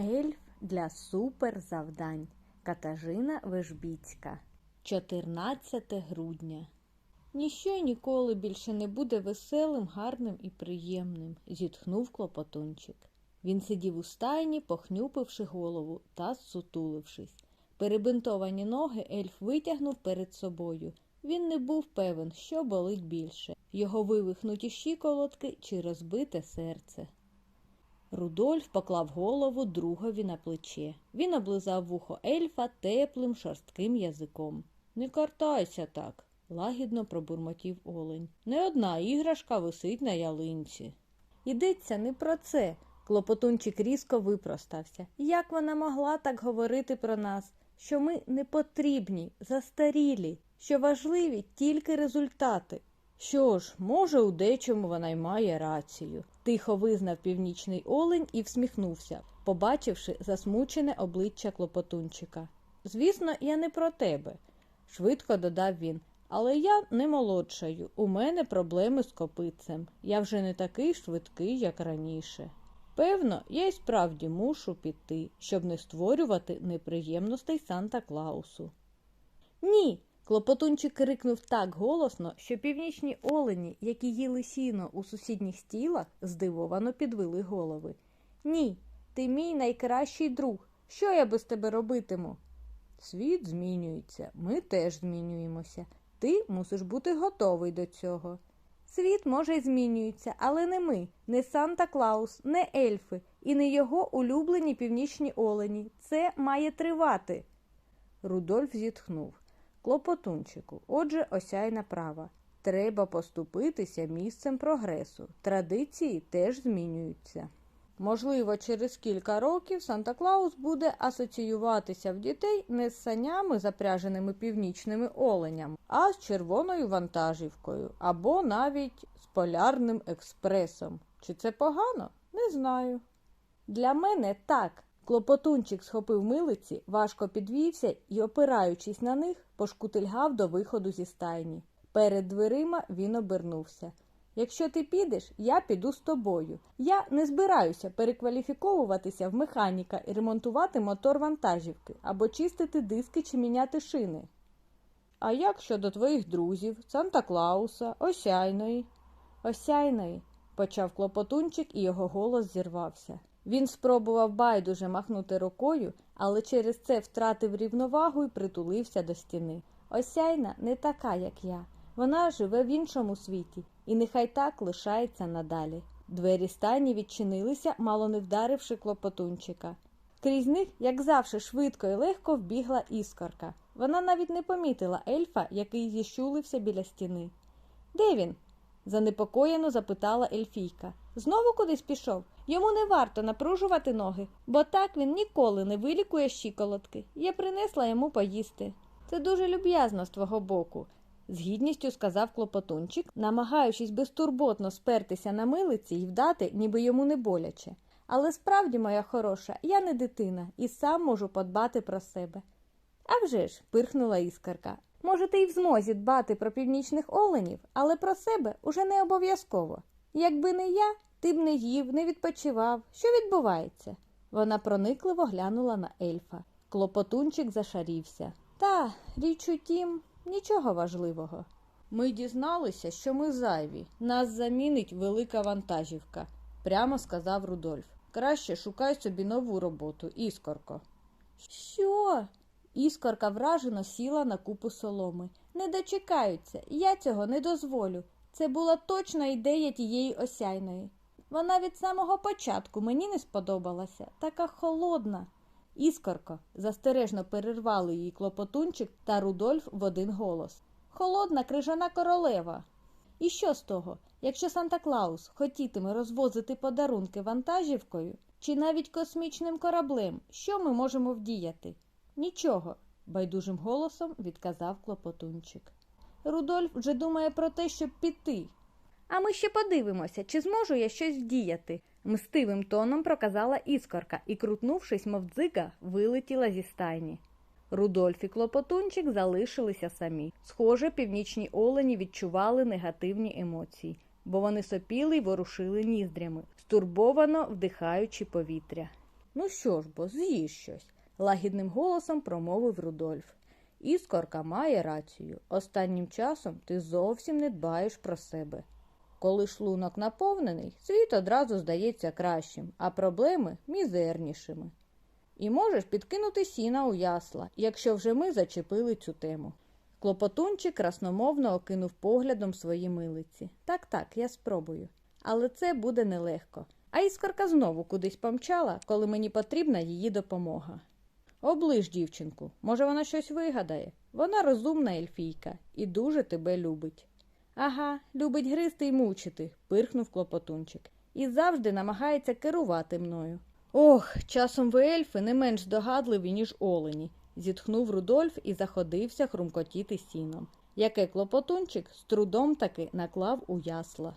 Ельф для суперзавдань. Катажина Вежбіцька. 14 грудня. Ніщо ніколи більше не буде веселим, гарним і приємним, зітхнув клопотунчик. Він сидів у стайні, похнюпивши голову та зсутулившись. Перебинтовані ноги ельф витягнув перед собою. Він не був певен, що болить більше його вивихнуті щиколотки чи розбите серце. Рудольф поклав голову другові на плече. Він облизав вухо ельфа теплим шорстким язиком. Не картайся так, лагідно пробурмотів олень. Не одна іграшка висить на ялинці. Йдеться не про це. Клопотунчик різко випростався. Як вона могла так говорити про нас, що ми не потрібні, застарілі, що важливі тільки результати? Що ж, може, у дечому вона й має рацію, тихо визнав північний олень і всміхнувся, побачивши засмучене обличчя клопотунчика. Звісно, я не про тебе, швидко додав він. Але я не молодшаю. У мене проблеми з копитцем. Я вже не такий швидкий, як раніше. Певно, я й справді мушу піти, щоб не створювати неприємностей Санта Клаусу. Ні. Клопотунчик крикнув так голосно, що північні олені, які їли сіно у сусідніх стілах, здивовано підвели голови. Ні, ти мій найкращий друг. Що я без тебе робитиму? Світ змінюється, ми теж змінюємося. Ти мусиш бути готовий до цього. Світ, може, й змінюється, але не ми, не Санта Клаус, не ельфи і не його улюблені північні олені. Це має тривати. Рудольф зітхнув. Клопотунчику, отже, осяйна права. Треба поступитися місцем прогресу. Традиції теж змінюються. Можливо, через кілька років Санта Клаус буде асоціюватися в дітей не з санями, запряженими північними оленями, а з червоною вантажівкою або навіть з полярним експресом. Чи це погано? Не знаю. Для мене так. Клопотунчик схопив милиці, важко підвівся і, опираючись на них, пошкутильгав до виходу зі стайні. Перед дверима він обернувся. Якщо ти підеш, я піду з тобою. Я не збираюся перекваліфіковуватися в механіка і ремонтувати мотор вантажівки або чистити диски чи міняти шини. А як щодо твоїх друзів, Санта Клауса, Осяйної? Осяйної, почав клопотунчик, і його голос зірвався. Він спробував байдуже махнути рукою, але через це втратив рівновагу і притулився до стіни. Осяйна не така, як я. Вона живе в іншому світі, і нехай так лишається надалі. Двері стайні відчинилися, мало не вдаривши клопотунчика. Крізь них, як завжди, швидко і легко вбігла іскорка. Вона навіть не помітила ельфа, який зіщулився біля стіни. Де він? Занепокоєно запитала ельфійка. Знову кудись пішов. Йому не варто напружувати ноги, бо так він ніколи не вилікує щиколотки. Я принесла йому поїсти. Це дуже люб'язно з твого боку, з гідністю сказав клопотунчик, намагаючись безтурботно спертися на милиці і вдати, ніби йому не боляче. Але справді, моя хороша, я не дитина і сам можу подбати про себе. «А вже ж», – пирхнула іскарка. Може, ти й в змозі дбати про північних оленів, але про себе уже не обов'язково. Якби не я, ти б не їв, не відпочивав. Що відбувається? Вона проникливо глянула на ельфа. Клопотунчик зашарівся. Та, річ у тім, нічого важливого. Ми дізналися, що ми зайві. Нас замінить велика вантажівка, прямо сказав Рудольф. Краще шукай собі нову роботу, іскорко. Що? Іскорка вражено сіла на купу соломи. Не дочекаються, я цього не дозволю. Це була точна ідея тієї осяйної. Вона від самого початку мені не сподобалася, така холодна. Іскорко, застережно перервали її клопотунчик та Рудольф в один голос. Холодна крижана королева. І що з того, якщо Санта Клаус хотітиме розвозити подарунки вантажівкою чи навіть космічним кораблем, що ми можемо вдіяти? Нічого, байдужим голосом відказав клопотунчик. Рудольф вже думає про те, щоб піти. А ми ще подивимося, чи зможу я щось вдіяти, мстивим тоном проказала іскорка і, крутнувшись, мов дзига, вилетіла зі стайні. Рудольф і клопотунчик залишилися самі. Схоже, північні олені відчували негативні емоції, бо вони сопіли й ворушили ніздрями, стурбовано вдихаючи повітря. Ну що ж бо, з'їж щось, лагідним голосом промовив Рудольф. Іскорка має рацію. Останнім часом ти зовсім не дбаєш про себе. Коли шлунок наповнений, світ одразу здається кращим, а проблеми мізернішими. І можеш підкинути сіна у ясла, якщо вже ми зачепили цю тему. Клопотунчик красномовно окинув поглядом свої милиці. Так, так, я спробую. Але це буде нелегко. А іскорка знову кудись помчала, коли мені потрібна її допомога. Оближ дівчинку, може вона щось вигадає. Вона розумна ельфійка і дуже тебе любить. Ага, любить гризти й мучити, пирхнув клопотунчик, і завжди намагається керувати мною. Ох, часом ви ельфи не менш здогадливі, ніж олені, зітхнув Рудольф і заходився хрумкотіти сіном, яке клопотунчик з трудом таки наклав у ясла.